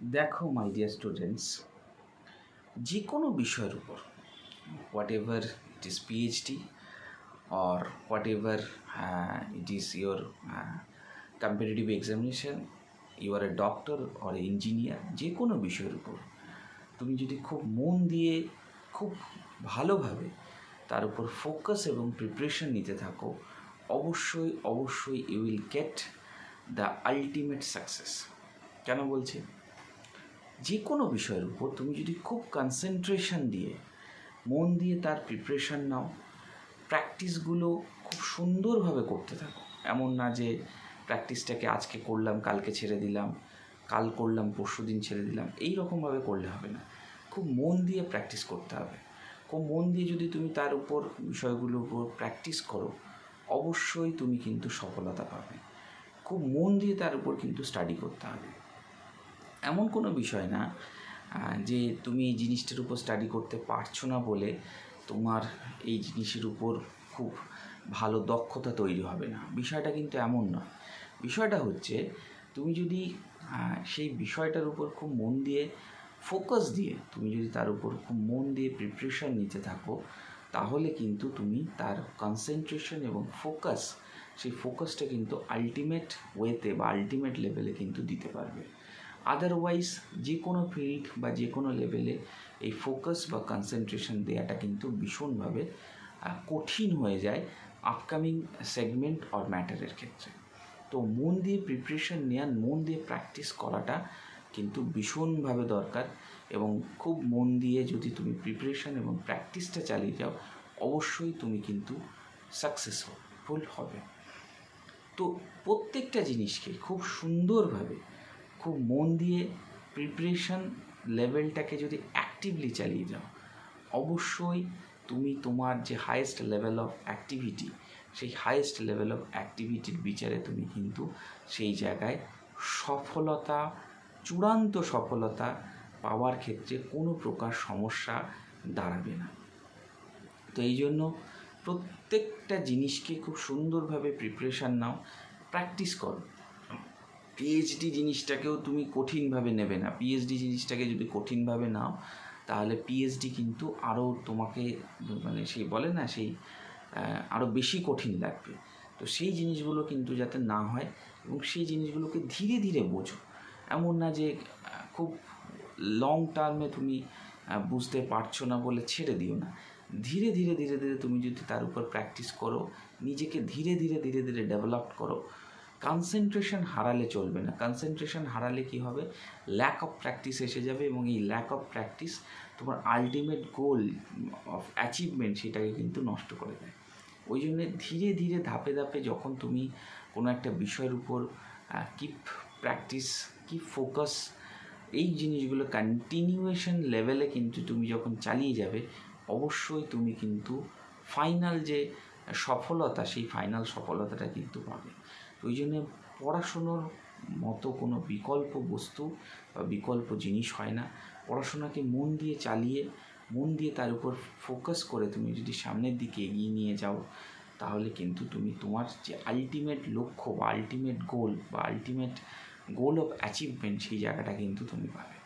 দেখো my dear students যে কোনো বিষয়ের উপর whatever it is PhD or whatever uh, it is your uh, competitive examination you are a doctor or a যে কোনো বিষয়ের উপর তুমি যদি খুব মন দিয়ে খুব ভালোভাবে তার উপর ফোকাস এবং প্রিপারেশন নিতে থাকো অবশ্যই অবশ্যই you will get the ultimate success কেন বলছি? যে কোনো বিষয়ের উপর তুমি যদি খুব কনসেন্ট্রেশন দিয়ে, মন দিয়ে তার প্রিপারেশন নাও প্র্যাকটিসগুলো খুব সুন্দরভাবে করতে থাকো। এমন না যে প্র্যাকটিসটাকে আজকে করলাম, কালকে ছেড়ে দিলাম, কাল করলাম, পরশু দিন ছেড়ে দিলাম, এই রকমভাবে করলে হবে না। খুব মন দিয়ে প্র্যাকটিস করতে হবে। খুব মন দিয়ে যদি তুমি তার উপর, বিষয়গুলোর উপর প্র্যাকটিস করো, অবশ্যই তুমি কিন্তু সফলতা পাবে। খুব মন দিয়ে তার উপর কিন্তু স্টাডি করতে হবে। এমন কোনো বিষয় না যে তুমি এই জিনিসটার উপর স্টাডি করতে পারছ না বলে তোমার এই জিনিসের উপর খুব ভালো দক্ষতা তৈরি হবে না। বিষয়টা কিন্তু এমন না বিষয়টা হচ্ছে, তুমি যদি সেই বিষয়টার উপর খুব মন দিয়ে ফোকাস দিয়ে, তুমি যদি তার উপর খুব মন দিয়ে প্রিপারেশান নিতে থাকো, তাহলে কিন্তু তুমি তার কনসেন্ট্রেশন এবং ফোকাস সেই ফোকাসটা কিন্তু আলটিমেট ওয়েতে বা আলটিমেট লেভেলে কিন্তু দিতে পারবে। আদারওয়াইজ যে কোনো ফিল্ড বা যে কোনো লেভেলে এই ফোকাস বা কনসেন্ট্রেশন দেওয়াটা কিন্তু ভীষণভাবে কঠিন হয়ে যায় আপকামিং সেগমেন্ট অর ম্যাটারের ক্ষেত্রে। তো মন দিয়ে প্রিপারেশন নেওয়ার মন দিয়ে প্র্যাকটিস করাটা কিন্তু ভীষণভাবে দরকার এবং খুব মন দিয়ে যদি তুমি প্রিপারেশন এবং প্র্যাকটিসটা চালিয়ে যাও, অবশ্যই তুমি কিন্তু সাকসেসফুল হবে। তো প্রত্যেকটা জিনিসকে খুব সুন্দরভাবে খুব মন দিয়ে প্রিপারেশন লেভেলটাকে যদি অ্যাক্টিভলি চালিয়ে যাও, অবশ্যই তুমি তোমার যে হায়েস্ট লেভেল অফ অ্যাক্টিভিটি সেই হায়েস্ট লেভেল অফ অ্যাক্টিভিটির বিচারে তুমি কিন্তু সেই জায়গায় সফলতা, চূড়ান্ত সফলতা পাওয়ার ক্ষেত্রে কোনো প্রকার সমস্যা দাঁড়াবে না। তো এই জন্য প্রত্যেকটা জিনিসকে খুব সুন্দরভাবে প্রিপারেশান নাও প্র্যাকটিস করো। পিএইচডি জিনিসটাকেও তুমি কঠিনভাবে নেবে না। পিএইচডি জিনিসটাকে যদি কঠিনভাবে নাও, তাহলে পিএইচডি কিন্তু আরও তোমাকে মানে সেই বলে না, সেই আরও বেশি কঠিন লাগবে। তো সেই জিনিসগুলো কিন্তু যাতে না হয় এবং সেই জিনিসগুলোকে ধীরে ধীরে বোঝো। এমন না যে খুব লং টার্মে তুমি বুঝতে পারছ না বলে ছেড়ে দিও না। ধীরে ধীরে ধীরে ধীরে তুমি যদি তার উপর প্র্যাকটিস করো, নিজেকে ধীরে ধীরে ধীরে ধীরে ডেভেলপ করো কনসেন্ট্রেশন হারালে চলবে না। কনসেন্ট্রেশন হারালে কি হবে? ল্যাক অফ প্র্যাকটিস এসে যাবে এবং এই ল্যাক অফ প্র্যাকটিস তোমার আলটিমেট গোল অফ অ্যাচিভমেন্ট সেটাকে কিন্তু নষ্ট করে দেয়। ওই জন্যে ধীরে ধীরে ধাপে ধাপে যখন তুমি কোনো একটা বিষয়ের উপর কিপ প্র্যাকটিস কিপ ফোকাস এই জিনিসগুলো কন্টিনিউয়েশন লেভেলে কিন্তু তুমি যখন চালিয়ে যাবে, অবশ্যই তুমি কিন্তু ফাইনাল যে সফলতা, সেই ফাইনাল সফলতাটা কিন্তু পাবে। ওই জন্য পড়াশুনোর মতো কোনো বিকল্প বস্তু বা বিকল্প জিনিস হয় না। পড়াশোনাকে মন দিয়ে চালিয়ে, মন দিয়ে তার উপর ফোকাস করে তুমি যদি সামনের দিকে এগিয়ে নিয়ে যাও, তাহলে কিন্তু তুমি তোমার যে আলটিমেট লক্ষ্য বা আলটিমেট গোল বা আলটিমেট গোল অফ অ্যাচিভমেন্ট সেই জায়গাটা কিন্তু তুমি পাবে।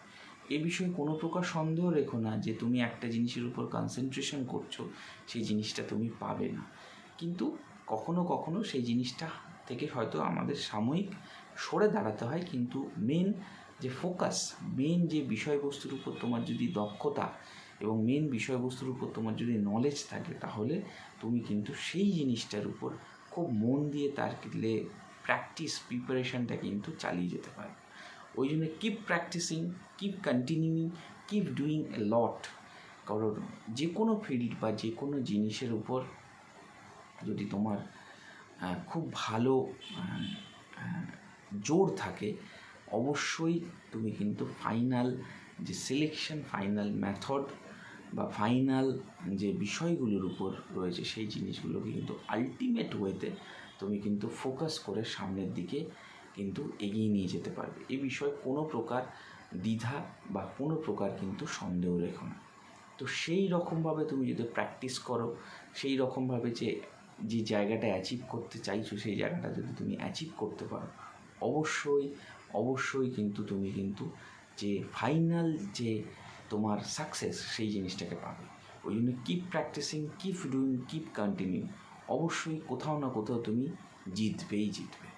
এ বিষয়ে কোনো প্রকার সন্দেহ রেখো না যে তুমি একটা জিনিসের উপর কনসেন্ট্রেশন করছ, সেই জিনিসটা তুমি পাবে না। কিন্তু কখনো কখনো সেই জিনিসটা থেকে হয়তো আমাদের সাময়িক সরে দাঁড়াতে হয়, কিন্তু মেন যে ফোকাস মেন যে বিষয়বস্তুর উপর তোমার যদি দক্ষতা এবং মেন বিষয়বস্তুর উপর তোমার যদি নলেজ থাকে, তাহলে তুমি কিন্তু সেই জিনিসটার উপর খুব মন দিয়ে তার প্র্যাকটিস প্রিপারেশনটা কিন্তু চালিয়ে যেতে পারে। ওই জন্য keep practising keep continuing keep doing a lot কারণ যে কোনো ফিল্ড বা যে কোনো জিনিসের উপর যদি তোমার খুব ভালো জোর থাকে, অবশ্যই তুমি কিন্তু ফাইনাল যে সিলেকশন ফাইনাল মেথড বা ফাইনাল যে বিষয়গুলোর উপর রয়েছে সেই জিনিসগুলোকে কিন্তু আলটিমেট ওয়েতে তুমি কিন্তু ফোকাস করে সামনের দিকে কিন্তু এগিয়ে নিয়ে যেতে পারবে। এ বিষয়ে কোনো প্রকার দ্বিধা বা কোনো প্রকার কিন্তু সন্দেহ রেখো না। তো সেই রকমভাবে তুমি যদি প্র্যাকটিস করো, সেই রকমভাবে যে যে জায়গাটা অ্যাচিভ করতে চাইছো, সেই জায়গাটা যদি তুমি অ্যাচিভ করতে পারো, অবশ্যই অবশ্যই কিন্তু তুমি কিন্তু যে ফাইনাল যে তোমার সাকসেস সেই জিনিসটাকে পাবে। ওই জন্য keep practising keep doing keep continue অবশ্যই কোথাও না কোথাও তুমি জিতবেই জিতবে।